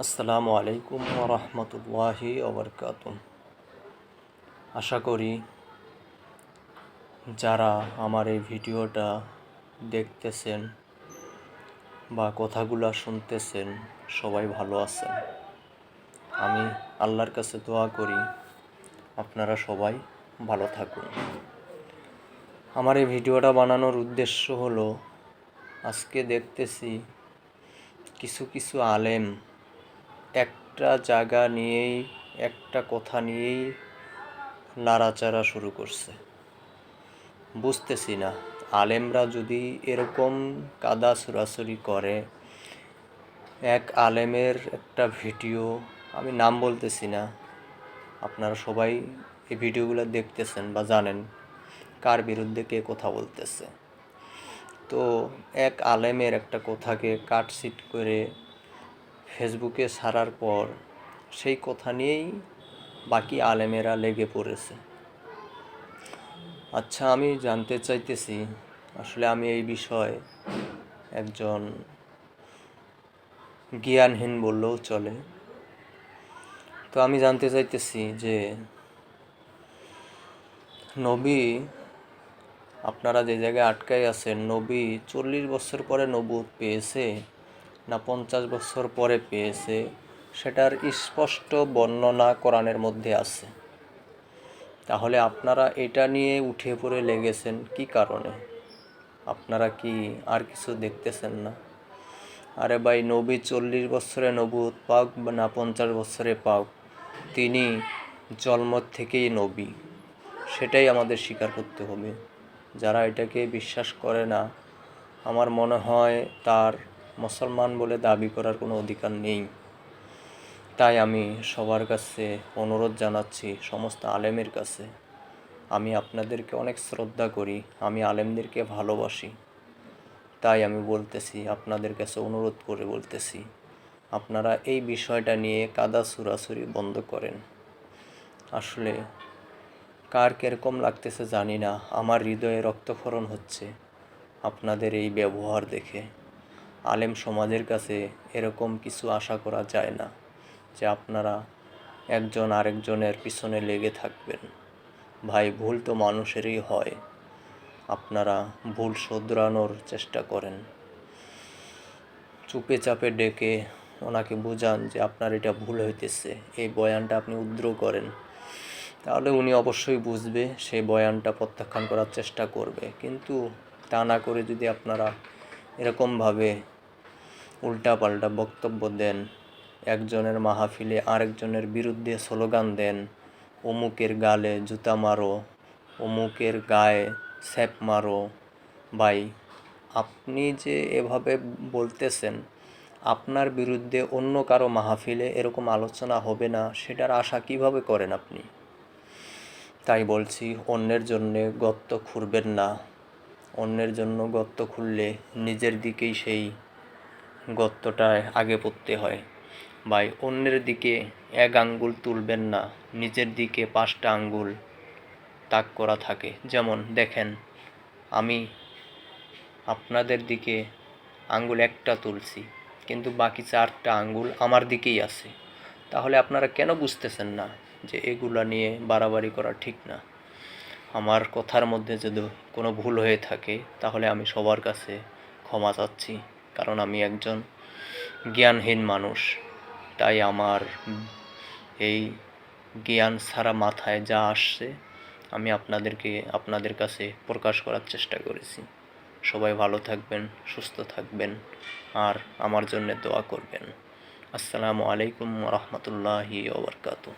আসসালামু আলাইকুম রহমতুল্লাহি ওবরকাত আশা করি যারা আমার এই ভিডিওটা দেখতেছেন বা কথাগুলো শুনতেছেন, সবাই ভালো আছেন। আমি আল্লাহর কাছে দোয়া করি, আপনারা সবাই ভালো থাকুন। আমার এই ভিডিওটা বানানোর উদ্দেশ্য হলো, আজকে দেখতেছি কিছু কিছু আলেম একটা জায়গা নিয়েই, একটা কথা নিয়েই নাড়াচাড়া শুরু করছে। বুঝতেছি না, আলেমরা যদি এরকম কাদা সুরাসুরি করে, এক আলেমের একটা ভিডিও, আমি নাম বলতেছি না, আপনারা সবাই এই ভিডিওগুলো দেখতেছেন বা জানেন, কার বিরুদ্ধে কে কথা বলতেছে। তো এক আলেমের একটা কথাকে কাটসিট করে ফেসবুকে ছাড়ার পর সেই কথা নিয়েই বাকি আলেমেরা লেগে পড়েছে। আচ্ছা আমি জানতে চাইতেছি, আসলে আমি এই বিষয়ে একজন জ্ঞানহীন বললেও চলে। তো আমি জানতে চাইতেছি যে নবী, আপনারা যে জায়গায় আটকাই আছেন, নবী চল্লিশ বছর পরে নবুত পেয়েছে না পঞ্চাশ বছর পরে পেয়েছে, সেটার স্পষ্ট বর্ণনা কোরআনের মধ্যে আছে। তাহলে আপনারা এটা নিয়ে উঠে পড়ে লেগেছেন কি কারণে? আপনারা কি আর কিছু দেখতেছেন না? আরে ভাই, নবী চল্লিশ বছরে নবুত পাক বা না পঞ্চাশ বছরে পাক? তিনি জন্ম থেকেই নবী। সেটাই আমাদের স্বীকার করতে হবে। যারা এটাকে বিশ্বাস করে না, আমার মনে হয় তার মুসলমান বলে দাবি করার কোনো অধিকার নেই। তাই আমি সবার কাছে অনুরোধ জানাচ্ছি, সমস্ত আলেমের কাছে। আমি আপনাদেরকে অনেক শ্রদ্ধা করি, আমি আলেমদেরকে ভালোবাসি। তাই আমি বলতেছি, আপনাদের কাছে অনুরোধ করে বলতেছি, আপনারা এই বিষয়টা নিয়ে কাদা সুরাসুরি বন্ধ করেন। আসলে কার কীরকম লাগতেছে জানি না, আমার হৃদয়ে রক্তক্ষরণ হচ্ছে, আপনাদের এই ব্যবহার দেখে। আলেম সমাজের কাছে এরকম কিছু আশা করা যায় না যে আপনারা একজন আরেকজনের পিছনে লেগে থাকবেন। ভাই, ভুল তো মানুষেরই হয়। আপনারা ভুল শোধরানোর চেষ্টা করেন। চুপে চাপে ডেকে ওনাকে বোঝান যে আপনার এটা ভুল হইতেছে। এই বয়ানটা আপনি উদ্র করেন। তাহলে উনি অবশ্যই বুঝবে সেই বয়ানটা প্রত্যাখ্যান করার চেষ্টা করবে। কিন্তু তা না করে যদি আপনারা এরকমভাবে উল্টাপাল্টা বক্তব্য দেন। একজনের মাহফিলে আরেকজনের বিরুদ্ধে স্লোগান দেন, অমুকের গালে জুতা মারো, অমুকের গায়ে স্যাপ মারো। ভাই, আপনি যে এভাবে বলতেছেন, আপনার বিরুদ্ধে অন্য কারও মাহফিলে এরকম আলোচনা হবে না, সেটার আশা কীভাবে করেন আপনি? তাই বলছি, অন্যের জন্যে গর্ত খুঁড়বেন না। অন্যের জন্য গর্ত খুললে নিজের দিকেই সেই গর্তটায় আগে পড়তে হয়। ভাই, অন্যের দিকে এক আঙ্গুল তুলবেন না, নিজের দিকে পাঁচটা আঙ্গুল তাক করা থাকে। যেমন, দেখেন, আমি আপনাদের দিকে আঙ্গুল একটা তুলছি, কিন্তু বাকি চারটা আঙ্গুল আমার দিকেই আছে। তাহলে আপনারা কেন বুঝতেছেন না যে এগুলা নিয়ে বাড়াবাড়ি করা ঠিক না? আমার কথার মধ্যে যদি কোনো ভুল হয়ে থাকে, তাহলে আমি সবার কাছে ক্ষমা চাচ্ছি। কারণ আমি একজন জ্ঞানহীন মানুষ। তাই আমার এই জ্ঞান ছাড়া মাথায় যা আসছে, আমি আপনাদেরকে, আপনাদের কাছে প্রকাশ করার চেষ্টা করেছি। সবাই ভালো থাকবেন, সুস্থ থাকবেন, আর আমার জন্য দোয়া করবেন। আসসালামু আলাইকুম রহমতুল্লাহি ওবরকাতু